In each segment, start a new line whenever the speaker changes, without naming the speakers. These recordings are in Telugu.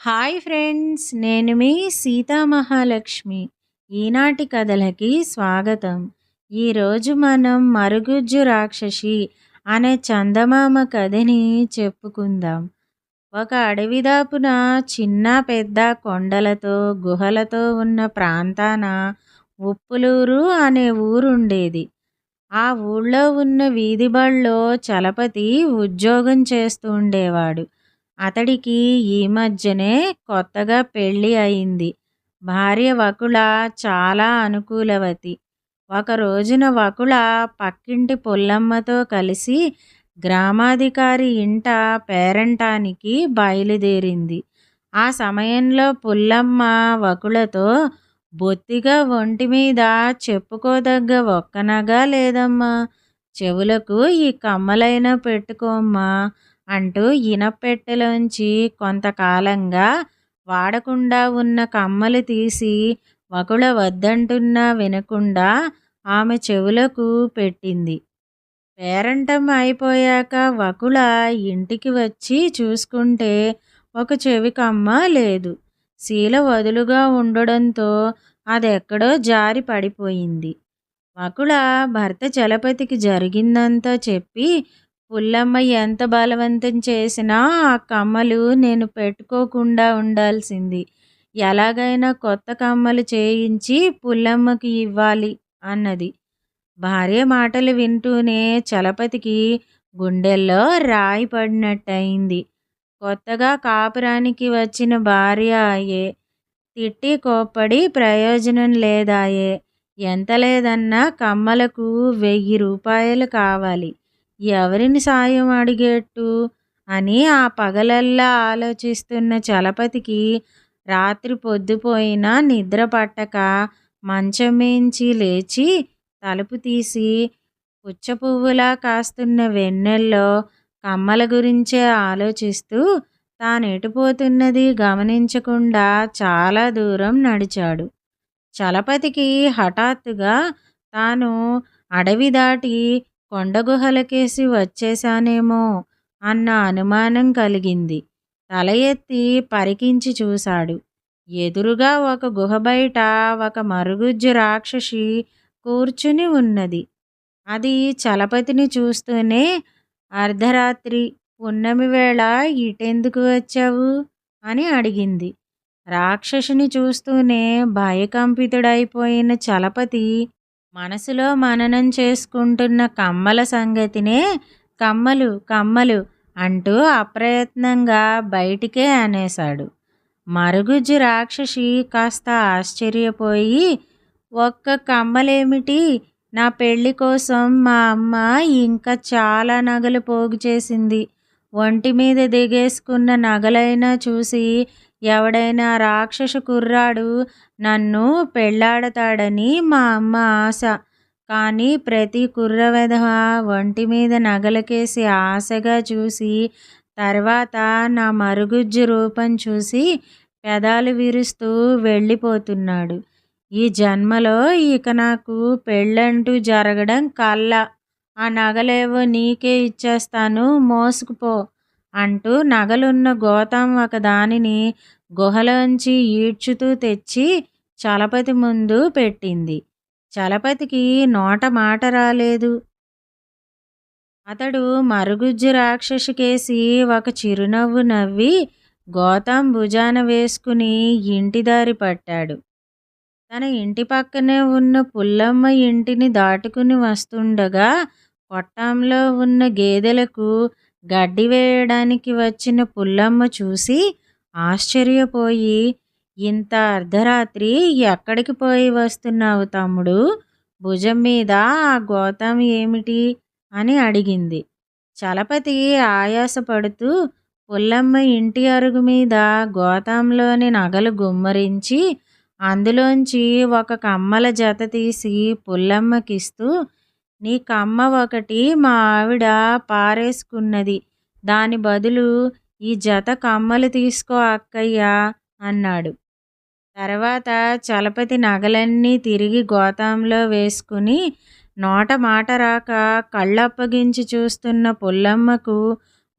హాయ్ ఫ్రెండ్స్ నేను మీ సీతామహాలక్ష్మి. ఈనాటి కథలకి స్వాగతం. ఈరోజు మనం మరుగుజ్జు రాక్షసి అనే చందమామ కథని చెప్పుకుందాం. ఒక అడవిదాపున చిన్న పెద్ద కొండలతో గుహలతో ఉన్న ప్రాంతాన ఉప్పులూరు అనే ఊరుండేది. ఆ ఊళ్ళో ఉన్న వీధిబళ్ళో చలపతి ఉద్యోగం చేస్తూ ఉండేవాడు. అతడికి ఈ మధ్యనే కొత్తగా పెళ్ళి అయింది. భార్య వకుళ చాలా అనుకూలవతి. ఒక రోజున వకుళ పక్కింటి పుల్లమ్మతో కలిసి గ్రామాధికారి ఇంట పేరంటానికి బయలుదేరింది. ఆ సమయంలో పుల్లమ్మ వకుళతో బొత్తిగా ఒంటి మీద చెప్పుకోదగ్గ ఒక్కనగా లేదమ్మా. చెవులకు ఈ కమ్మలైనా పెట్టుకోమ్మా. అంటూ ఇనపెట్టెలోంచి కొంతకాలంగా వాడకుండా ఉన్న కమ్మలు తీసి వకుళ వద్దంటున్నా వినకుండా ఆమె చెవులకు పెట్టింది. పేరంటం అయిపోయాక వకుళ ఇంటికి వచ్చి చూసుకుంటే ఒక చెవి కమ్మ లేదు. శీల వదులుగా ఉండడంతో అదెక్కడో జారి పడిపోయింది. వకుళ భర్త చలపతికి జరిగిందంతా చెప్పి పుల్లమ్మ ఎంత బలవంతం చేసినా ఆ కమ్మలు నేను పెట్టుకోకుండా ఉండాల్సింది. ఎలాగైనా కొత్త కమ్మలు చేయించి పుల్లమ్మకి ఇవ్వాలి అన్నది. భార్య మాటలు వింటూనే చలపతికి గుండెల్లో రాయి పడినట్టయింది. కొత్తగా కాపురానికి వచ్చిన భార్య అయ్యే తిట్టి కోప్పడి ప్రయోజనం లేదాయే. ఎంత లేదన్నా కమ్మలకు వెయ్యి రూపాయలు కావాలి. ఎవరిని సాయం అడిగేట్టు? అని ఆ పగలల్లా ఆలోచిస్తున్న చలపతికి రాత్రి పొద్దుపోయినా నిద్ర పట్టక మంచమేంచి లేచి తలుపు తీసి పుచ్చ పువ్వులా కాస్తున్న వెన్నెల్లో కమ్మల గురించే ఆలోచిస్తూ తాను ఎటుపోతున్నది గమనించకుండా చాలా దూరం నడిచాడు. చలపతికి హఠాత్తుగా తాను అడవి దాటి కొండగుహలకేసి వచ్చేశానేమో అన్న అనుమానం కలిగింది. తల ఎత్తి పరికించి చూశాడు. ఎదురుగా ఒక గుహ బయట ఒక మరుగుజ్జు రాక్షసి కూర్చుని ఉన్నది. అది చలపతిని చూస్తూనే అర్ధరాత్రి పున్నమి వేళ ఇటెందుకు వచ్చావు? అని అడిగింది. రాక్షసుని చూస్తూనే భయకంపితుడైపోయిన చలపతి మనసులో మననం చేసుకుంటున్న కమ్మల సంగతినే కమ్మలు కమ్మలు అంటూ అప్రయత్నంగా బయటికే అనేశాడు. మరుగుజ్జు రాక్షసి కాస్త ఆశ్చర్యపోయి ఒక్క కమ్మలేమిటి? నా పెళ్ళి కోసం మా అమ్మ ఇంకా చాలా నగలు పోగు చేసింది. ఒంటి మీద దిగేసుకున్న నగలైనా చూసి ఎవడైనా రాక్షస కుర్రాడు నన్ను పెళ్ళాడతాడని మా అమ్మ ఆశ. కానీ ప్రతి కుర్ర వెధవ ఒంటి మీద నగలకేసి ఆశగా చూసి తర్వాత నా మరుగుజ్జు రూపం చూసి పెదాలు విరుస్తూ వెళ్ళిపోతున్నాడు. ఈ జన్మలో ఇక నాకు పెళ్ళంటూ జరగడం కళ్ళ ఆ నగలేవో నీకే ఇచ్చేస్తాను మోసుకుపో. అంటూ నగలున్న గోతం ఒక దానిని గుహలోంచి ఈడ్చుతూ తెచ్చి చలపతి ముందు పెట్టింది. చలపతికి నోట మాట రాలేదు. అతడు మరుగుజ్జు రాక్షసికేసి ఒక చిరునవ్వు నవ్వి గోతం భుజాన వేసుకుని ఇంటి దారి పట్టాడు. తన ఇంటి పక్కనే ఉన్న పుల్లమ్మ ఇంటిని దాటుకుని వస్తుండగా కొట్టంలో ఉన్న గేదెలకు గడ్డి వేయడానికి వచ్చిన పుల్లమ్మ చూసి ఆశ్చర్యపోయి ఇంత అర్ధరాత్రి ఎక్కడికి పోయి వస్తున్నావు తమ్ముడు? భుజం మీద ఆ గోతం ఏమిటి? అని అడిగింది. చలపతి ఆయాసపడుతూ పుల్లమ్మ ఇంటి అరుగు మీద గోతంలోని నగలు గుమ్మరించి అందులోంచి ఒక కమ్మల జత తీసి పుల్లమ్మకిస్తూ నీ కమ్మ ఒకటి మా ఆవిడ పారేసుకున్నది. దాని బదులు ఈ జత కమ్మలు తీసుకో అక్కయ్యా అన్నాడు. తర్వాత చలపతి నగలన్నీ తిరిగి గోతాంలో వేసుకుని నోట మాట రాక కళ్ళప్పగించి చూస్తున్న పుల్లమ్మకు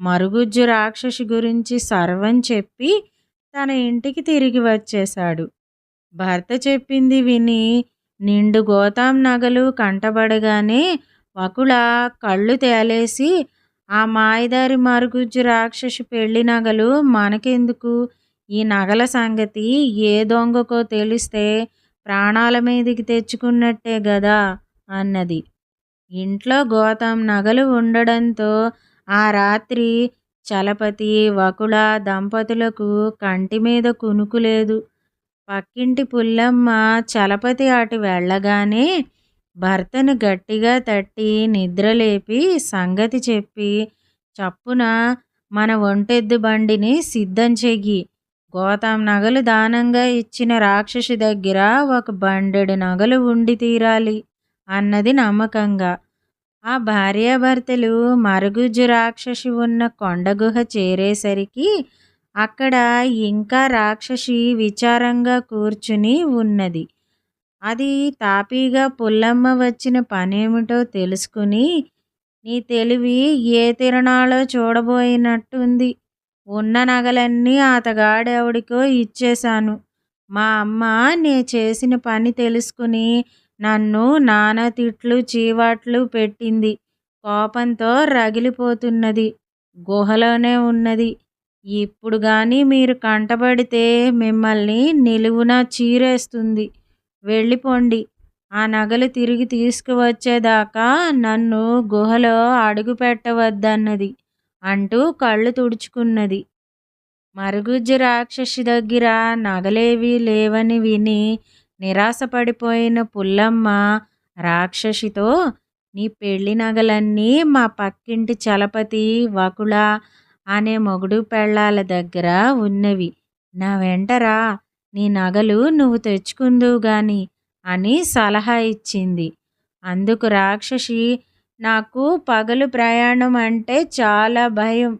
మరుగుజ్జు రాక్షసి గురించి సర్వం చెప్పి తన ఇంటికి తిరిగి వచ్చేశాడు. భర్త చెప్పింది విని నిండు గోతాం నగలు కంటబడగానే వకుళ కళ్ళు తేలేసి ఆ మాయదారి మరుగుజ్జు రాక్షసి పెళ్ళి నగలు మనకెందుకు? ఈ నగల సంగతి ఏ దొంగకో తెలిస్తే ప్రాణాల మీదకి తెచ్చుకున్నట్టే గదా అన్నది. ఇంట్లో గోతాం నగలు ఉండడంతో ఆ రాత్రి చలపతి వకుళ దంపతులకు కంటి మీద కునుకులేదు పక్కింటి పుల్లమ్మ చలపతి అటు వెళ్ళగానే భర్తను గట్టిగా తట్టి నిద్రలేపి సంగతి చెప్పి చప్పున మన ఒంటెద్దు బండిని సిద్ధం చెయ్యి. గోతాం నగలు దానంగా ఇచ్చిన రాక్షసి దగ్గర ఒక బండెడు నగలు ఉండి తీరాలి అన్నది నమ్మకంగా. ఆ భార్యాభర్తలు మరుగుజ్జు రాక్షసి ఉన్న కొండగుహ చేరేసరికి అక్కడ ఇంకా రాక్షసి విచారంగా కూర్చుని ఉన్నది. అది తాపీగా పుల్లమ్మ వచ్చిన పనేమిటో తెలుసుకుని నీ తెలివి ఏ తిరణాలో చూడబోయినట్టుంది. ఉన్న నగలన్నీ అతగాడెవడికో ఇచ్చేశాను. మా అమ్మ నే చేసిన పని తెలుసుకుని నన్ను నానా తిట్లు చీవాట్లు పెట్టింది. కోపంతో రగిలిపోతున్నది. గుహలోనే ఉన్నది. ఇప్పుడు కానీ మీరు కంటబడితే మిమ్మల్ని నిలువున చీరేస్తుంది. వెళ్ళిపోండి. ఆ నగలు తిరిగి తీసుకువచ్చేదాకా నన్ను గుహలో అడుగు పెట్టవద్దన్నది అంటూ కళ్ళు తుడుచుకున్నది. మరుగుజ్జు రాక్షసి దగ్గర నగలేవీ లేవని విని నిరాశపడిపోయిన పుల్లమ్మ రాక్షసితో నీ పెళ్ళి నగలన్నీ మా పక్కింటి చలపతి వకుళ అనే మొగుడు పెళ్ళాల దగ్గర ఉన్నవి. నా వెంటరా నీ నగలు నువ్వు తెచ్చుకుందువు గాని అని సలహా ఇచ్చింది. అందుకు రాక్షసి నాకు పగలు ప్రయాణం అంటే చాలా భయం.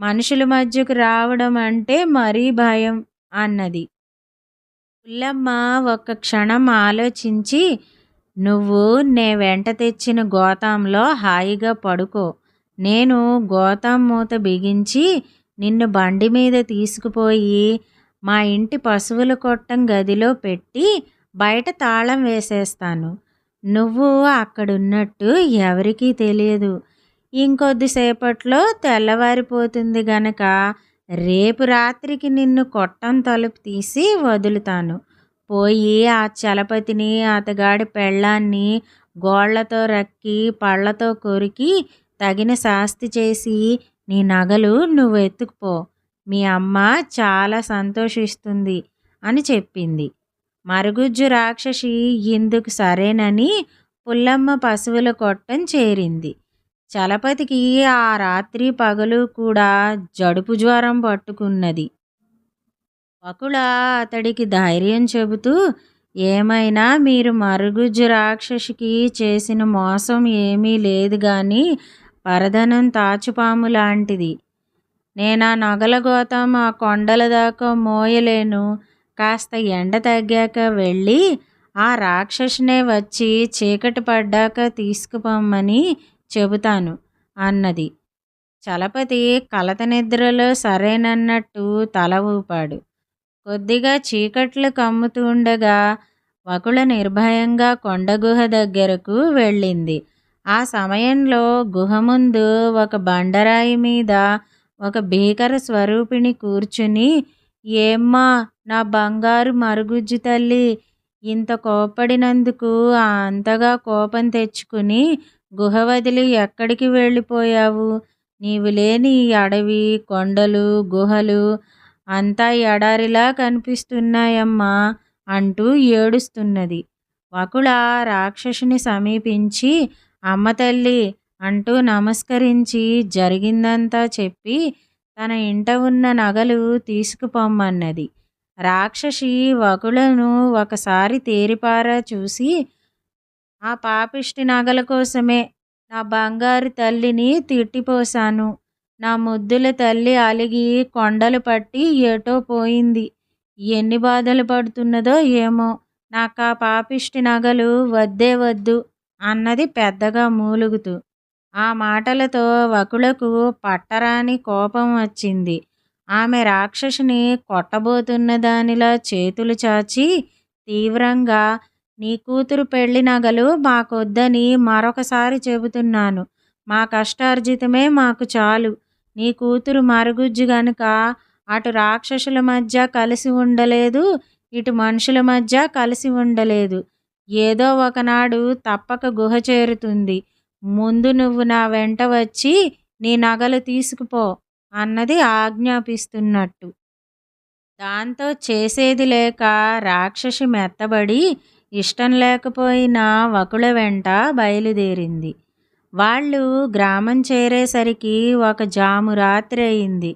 మనుషుల మధ్యకు రావడం అంటే మరీ భయం అన్నది. పుల్లమ్మ ఒక్క క్షణం ఆలోచించి నువ్వు నే వెంట తెచ్చిన గోతాంలో హాయిగా పడుకో. నేను గోతాం మూత బిగించి నిన్ను బండి మీద తీసుకుపోయి మా ఇంటి పశువుల కొట్టం గదిలో పెట్టి బయట తాళం వేసేస్తాను. నువ్వు అక్కడున్నట్టు ఎవరికీ తెలియదు. ఇంకొద్దిసేపట్లో తెల్లవారిపోతుంది గనక రేపు రాత్రికి నిన్ను కొట్టం తలుపు తీసి వదులుతాను. పోయి ఆ చలపతిని అతగాడి పెళ్ళాన్ని గోళ్ళతో రక్కి పళ్ళతో కొరికి తగిన శాస్తి చేసి నీ నగలు నువ్వు ఎత్తుకుపో. మీ అమ్మ చాలా సంతోషిస్తుంది అని చెప్పింది. మరుగుజ్జు రాక్షసి ఇందుకు సరేనని పుల్లమ్మ పశువుల కొట్టం చేరింది. చలపతికి ఆ రాత్రి పగలు కూడా జడుపు జ్వరం పట్టుకున్నది. వకుళ అతడికి ధైర్యం చెబుతూ ఏమైనా మీరు మరుగుజ్జు రాక్షసికి చేసిన మోసం ఏమీ లేదు కానీ పరధనం తాచుపాము లాంటిది. నేనా నగల గోతం ఆ కొండల దాకా మోయలేను. కాస్త ఎండ తగ్గాక వెళ్ళి ఆ రాక్షసునే వచ్చి చీకటి పడ్డాక తీసుకుపోమ్మని చెబుతాను అన్నది. చలపతి కలత నిద్రలో సరేనన్నట్టు తల ఊపాడు. కొద్దిగా చీకట్లు కమ్ముతూ ఉండగా వకుళ నిర్భయంగా కొండగుహ దగ్గరకు వెళ్ళింది. ఆ సమయంలో గుహ ముందు ఒక బండరాయి మీద ఒక భీకర స్వరూపిణి కూర్చుని ఏమ్మా నా బంగారు మరుగుజ్జు తల్లి ఇంత కోపడినందుకు అంతగా కోపం తెచ్చుకుని గుహ వదిలి ఎక్కడికి వెళ్ళిపోయావు? నీవు లేని అడవి కొండలు గుహలు అంతా ఎడారిలా కనిపిస్తున్నాయమ్మా అంటూ ఏడుస్తున్నది. వకుళ రాక్షసుని సమీపించి అమ్మ తల్లి అంటూ నమస్కరించి జరిగిందంతా చెప్పి తన ఇంట ఉన్న నగలు తీసుకుపోమ్మన్నది. రాక్షసి వకులను ఒకసారి తేరిపారా చూసి ఆ పాపిష్టి నగల కోసమే నా బంగారు తల్లిని తిట్టిపోశాను. నా ముద్దుల తల్లి అలిగి కొండలు పట్టి ఏటో పోయింది. ఎన్ని బాధలు పడుతున్నదో ఏమో. నాకు ఆ పాపిష్టి నగలు వద్దే వద్దు. అన్నది పెద్దగా మూలుగుతూ. ఆ మాటలతో వకులకు పట్టరాని కోపం వచ్చింది. ఆమె రాక్షసుని కొట్టబోతున్న దానిలా చేతులు చాచి తీవ్రంగా నీ కూతురు పెళ్ళి నగలు మాకొద్దని మరొకసారి చెబుతున్నాను. మా కష్టార్జితమే మాకు చాలు. నీ కూతురు మరుగుజ్జు గనుక అటు రాక్షసుల మధ్య కలిసి ఉండలేదు ఇటు మనుషుల మధ్య కలిసి ఉండలేదు. ఏదో ఒకనాడు తప్పక గుహ చేరుతుంది. ముందు నువ్వు నా వెంట వచ్చి నీ నగలు తీసుకుపో అన్నది ఆజ్ఞాపిస్తున్నట్టు. దాంతో చేసేది లేక రాక్షసి మెత్తబడి ఇష్టం లేకపోయినా వకుల వెంట బయలుదేరింది. వాళ్ళు గ్రామం చేరేసరికి ఒక జాము రాత్రి అయింది.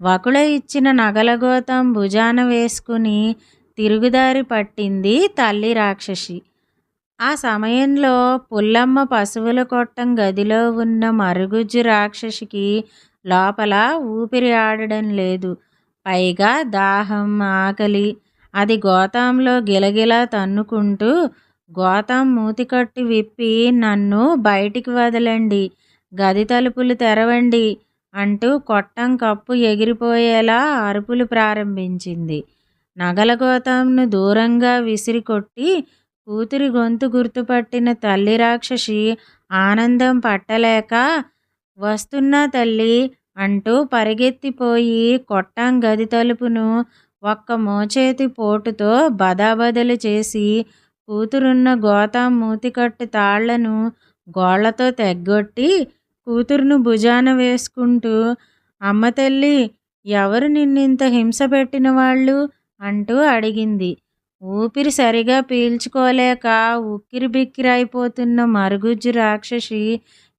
వకుల ఇచ్చిన నగలగోతం భుజాన వేసుకుని తిరుగుదారి పట్టింది తల్లి రాక్షసి. ఆ సమయంలో పుల్లమ్మ పశువుల కొట్టం గదిలో ఉన్న మరుగుజ్జు రాక్షసికి లోపల ఊపిరి ఆడడం లేదు. పైగా దాహం ఆకలి. అది గోతాంలో గిలగిలా తన్నుకుంటూ గోతాం మూతికట్టు విప్పి నన్ను బయటికి వదలండి. గది తలుపులు తెరవండి అంటూ కొట్టం కప్పు ఎగిరిపోయేలా అరుపులు ప్రారంభించింది. నగల గోతాంను దూరంగా విసిరికొట్టి కూతురి గొంతు గుర్తుపట్టిన తల్లి రాక్షసి ఆనందం పట్టలేక వస్తున్నా తల్లి అంటూ పరిగెత్తిపోయి కొట్టం గది తలుపును ఒక్క మోచేతి పోటుతో బదాబదలు చేసి కూతురున్న గోతాం మూతికట్టు తాళ్ళను గోళ్ళతో తెగ్గొట్టి కూతురును భుజాన వేసుకుంటూ అమ్మ తల్లి ఎవరు నిన్నింత హింస పెట్టిన వాళ్ళు? అంటూ అడిగింది. ఊపిరి సరిగా పీల్చుకోలేక ఉక్కిరి బిక్కిరైపోతున్న మరుగుజ్జు రాక్షసి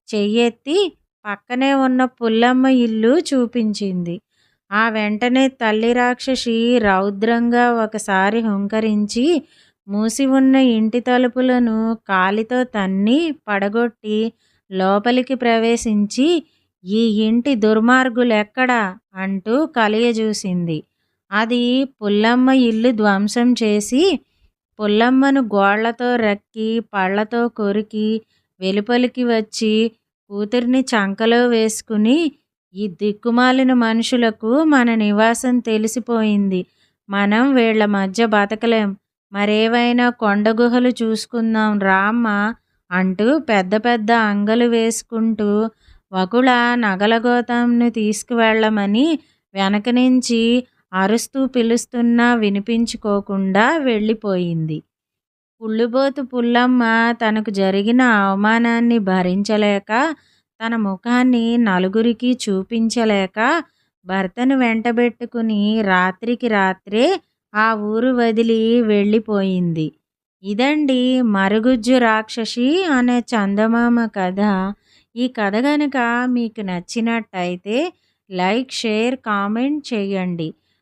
చెయ్యెత్తి పక్కనే ఉన్న పుల్లమ్మ ఇల్లు చూపించింది. ఆ వెంటనే తల్లి రాక్షసి రౌద్రంగా ఒకసారి హుంకరించి మూసి ఉన్న ఇంటి తలుపులను కాలితో తన్ని పడగొట్టి లోపలికి ప్రవేశించి ఈ ఇంటి దుర్మార్గులెక్కడా? అంటూ కలియజూసింది. అది పుల్లమ్మ ఇల్లు ధ్వంసం చేసి పుల్లమ్మను గోళ్ళతో రక్కి పళ్ళతో కొరికి వెలుపలికి వచ్చి కూతురిని చంకలో వేసుకుని ఈ దిక్కుమాలిన మనుషులకు మన నివాసం తెలిసిపోయింది. మనం వీళ్ళ మధ్య బతకలేం. మరేవైనా కొండ గుహలు చూసుకుందాం రామ్మ అంటూ పెద్ద పెద్ద అంగలు వేసుకుంటూ వకుళ నగలగోతంను తీసుకువెళ్ళమని వెనక నుంచి అరుస్తూ పిలుస్తున్నా వినిపించుకోకుండా వెళ్ళిపోయింది. పుళ్ళుబోతు పుల్లమ్మ తనకు జరిగిన అవమానాన్ని భరించలేక తన ముఖాన్ని నలుగురికి చూపించలేక భర్తను వెంటబెట్టుకుని రాత్రికి రాత్రే ఆ ఊరు వదిలి వెళ్ళిపోయింది. ఇదండి మరుగుజ్జు రాక్షసి అనే చందమామ కథ. ఈ కథ కనుక మీకు నచ్చినట్టయితే లైక్ షేర్ కామెంట్ చేయండి.